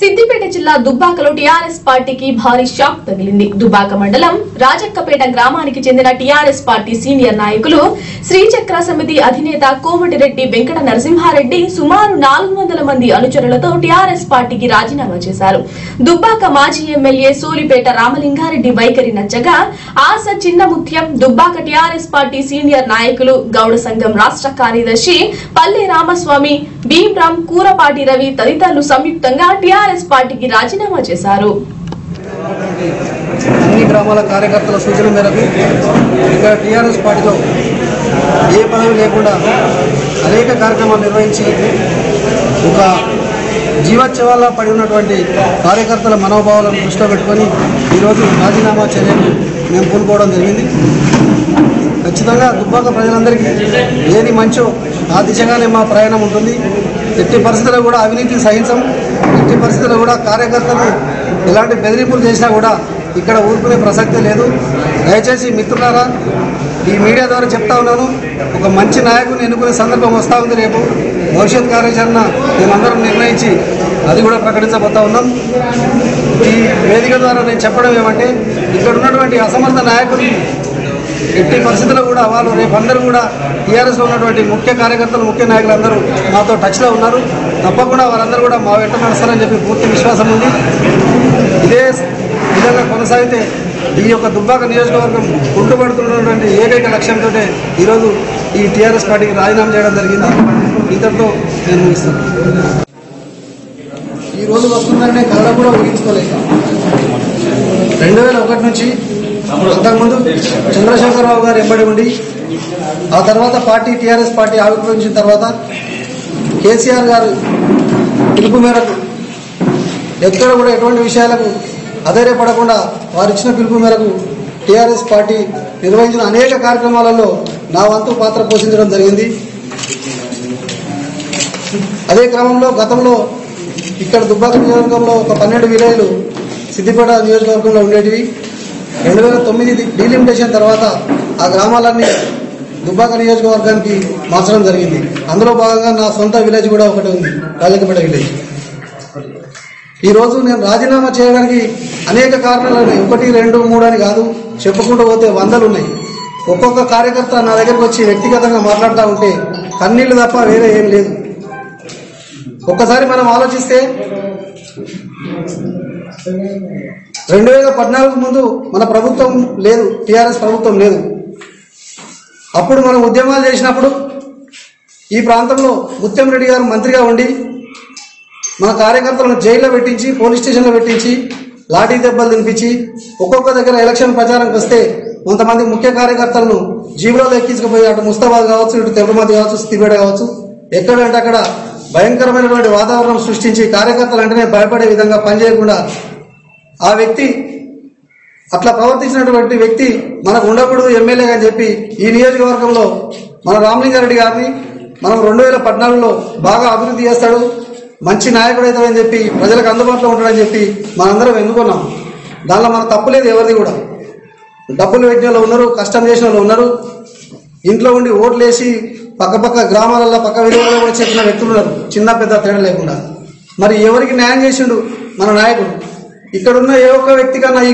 సిద్దిపేట జిల్లా దుబ్బాకలో టీఆర్ఎస్ పార్టీకి భారీ షాక్ తగిలింది. దుబ్బాక మండలం రాజక్కపేట గ్రామానికి చెందిన టీఆర్ఎస్ పార్టీ సీనియర్ నాయకులు శ్రీచక్ర సమితి అధినేత కోమటిరెడ్డి వెంకట నరసింహారెడ్డి సుమారు నాలుగు వందల మంది అనుచరులతో టీఆర్ఎస్ పార్టీకి రాజీనామా చేశారు. దుబ్బాక మాజీ ఎమ్మెల్యే సోలిపేట రామలింగారెడ్డి వైఖరి నచ్చగా ఆశ Chinnamutyam Dubbaka TRS party senior నాయకులు గౌడ సంఘం రాష్ట్ర కార్యదర్శి పల్లె రామస్వామి భీమ్రామ్ కూరపాటి రవి తదితరులు సంయుక్తంగా టీఆర్ఎస్ పార్టీకి రాజీనామా చేశారు. అన్ని గ్రామాల కార్యకర్తల సూచన మేరకు ఇక్కడ టీఆర్ఎస్ పార్టీలో ఏ పదవి లేకుండా అనేక కార్యక్రమాలు నిర్వహించి ఒక జీవోత్సవాల్లో పడి ఉన్నటువంటి కార్యకర్తల మనోభావాలను దృష్టిలో పెట్టుకొని ఈరోజు రాజీనామా చర్యలు మేము పూనుకోవడం జరిగింది. ఖచ్చితంగా దుబ్బాక ప్రజలందరికీ ఏది మంచో ఆ దిశగానే మా ప్రయాణం ఉంటుంది. ఎట్టి పరిస్థితుల్లో కూడా అవినీతి సహించం. ఎట్టి పరిస్థితుల్లో కూడా కార్యకర్తలు ఎలాంటి బెదిరింపులు చేసినా కూడా ఇక్కడ ఊరుకునే ప్రసక్తే లేదు. దయచేసి మిత్రులారా ఈ మీడియా ద్వారా చెప్తా ఉన్నాను ఒక మంచి నాయకుని ఎన్నుకునే సందర్భం వస్తూ ఉంది రేపు. భవిష్యత్ కార్యాచరణ మేమందరం నిర్ణయించి అది కూడా ప్రకటించబోతా ఉన్నాం. ఈ వేదిక ద్వారా నేను చెప్పడం ఏమంటే ఇక్కడ ఉన్నటువంటి అసమర్థ నాయకులు ఎట్టి పరిస్థితుల్లో కూడా వాళ్ళు రేపు అందరూ కూడా టీఆర్ఎస్లో ఉన్నటువంటి ముఖ్య కార్యకర్తలు ముఖ్య నాయకులు అందరూ మాతో టచ్లో ఉన్నారు. తప్పకుండా వారందరూ కూడా మా వెంట నడుస్తారని చెప్పి పూర్తి విశ్వాసం ఉంది. ఇదే విధంగా కొనసాగితే ఈ యొక్క దుబ్బాక నియోజకవర్గం కుంటుపడుతున్నటువంటి ఏకైక లక్ష్యంతో ఈరోజు ఈ టీఆర్ఎస్ పార్టీకి రాజీనామా చేయడం జరిగింది. ఇంతటితో నేను ముగిస్తాను ఈ రోజు వస్తుందనే కూడా ఊహించుకోలేక రెండు వేల ఒకటి నుంచి అంతకుముందు చంద్రశేఖరరావు గారు ఎంబడి ఉండి ఆ తర్వాత పార్టీ టీఆర్ఎస్ పార్టీ ఆవిర్భవించిన తర్వాత కేసీఆర్ గారు పిలుపు మేరకు ఎక్కడ కూడా ఎటువంటి విషయాలకు అధైర్యపడకుండా వారు ఇచ్చిన పిలుపు మేరకు టీఆర్ఎస్ పార్టీ నిర్వహించిన అనేక కార్యక్రమాలలో నా వంతు పాత్ర పోషించడం జరిగింది. అదే క్రమంలో గతంలో ఇక్కడ దుబ్బాక నియోజకవర్గంలో ఒక పన్నెండు విలేజ్లు సిద్దిపేట నియోజకవర్గంలో ఉండేటివి. రెండు వేల తొమ్మిది డీలిమిటేషన్ తర్వాత ఆ గ్రామాలన్నీ దుబ్బాక నియోజకవర్గానికి మార్చడం జరిగింది. అందులో భాగంగా నా సొంత విలేజ్ కూడా ఒకటి ఉంది రాజకపేట విలేజ్. ఈరోజు నేను రాజీనామా చేయడానికి అనేక కారణాలు ఉన్నాయి. ఒకటి రెండు మూడు అని కాదు చెప్పుకుంటూ పోతే వందలు ఉన్నాయి. ఒక్కొక్క కార్యకర్త నా దగ్గరకు వచ్చి వ్యక్తిగతంగా మాట్లాడుతూ ఉంటే కన్నీళ్ళు తప్ప వేరే ఏం లేదు. ఒక్కసారి మనం ఆలోచిస్తే రెండు వేల పద్నాలుగు ముందు మన ప్రభుత్వం లేదు టీఆర్ఎస్ ప్రభుత్వం లేదు. అప్పుడు మనం ఉద్యమాలు చేసినప్పుడు ఈ ప్రాంతంలో ముత్యం రెడ్డి గారు మంత్రిగా ఉండి మన కార్యకర్తలను జైల్లో పెట్టించి పోలీస్ స్టేషన్లో పెట్టించి లాఠీ దెబ్బలు తినిపించి ఒక్కొక్క దగ్గర ఎలక్షన్ ప్రచారంకి వస్తే కొంతమంది ముఖ్య కార్యకర్తలను జీబులో ఎక్కించుకుపోయి అటు ముస్తాబాద్ కావచ్చు ఇటు తెల్లమతి కావచ్చు సిద్దిపేట కావచ్చు ఎక్కడంటే అక్కడ భయంకరమైనటువంటి వాతావరణం సృష్టించి కార్యకర్తలు అంటేనే భయపడే విధంగా పనిచేయకుండా ఆ వ్యక్తి అట్లా ప్రవర్తించినటువంటి వ్యక్తి మనకు ఉండకూడదు ఎమ్మెల్యేగా అని చెప్పి ఈ నియోజకవర్గంలో మన రామలింగారెడ్డి గారిని మనం రెండు వేల పద్నాలుగులో బాగా అభివృద్ధి చేస్తాడు మంచి నాయకుడు అవుతాడని చెప్పి ప్రజలకు అందుబాటులో ఉంటాడని చెప్పి మనందరం ఎన్నుకున్నాం. దానిలో మన తప్పు లేదు ఎవరిది కూడా. డబ్బులు పెట్టిన వాళ్ళు ఉన్నారు కష్టం చేసిన వాళ్ళు ఉన్నారు. ఇంట్లో ఉండి ఓట్లు వేసి పక్కపక్క గ్రామాలలో పక్క విలువలలో కూడా చెప్పిన వ్యక్తులు ఉన్నారు. చిన్న పెద్ద తేడా లేకుండా. మరి ఎవరికి న్యాయం చేసిండు మన నాయకుడు? ఇక్కడున్న ఏ ఒక్క వ్యక్తి కన్నా ఈ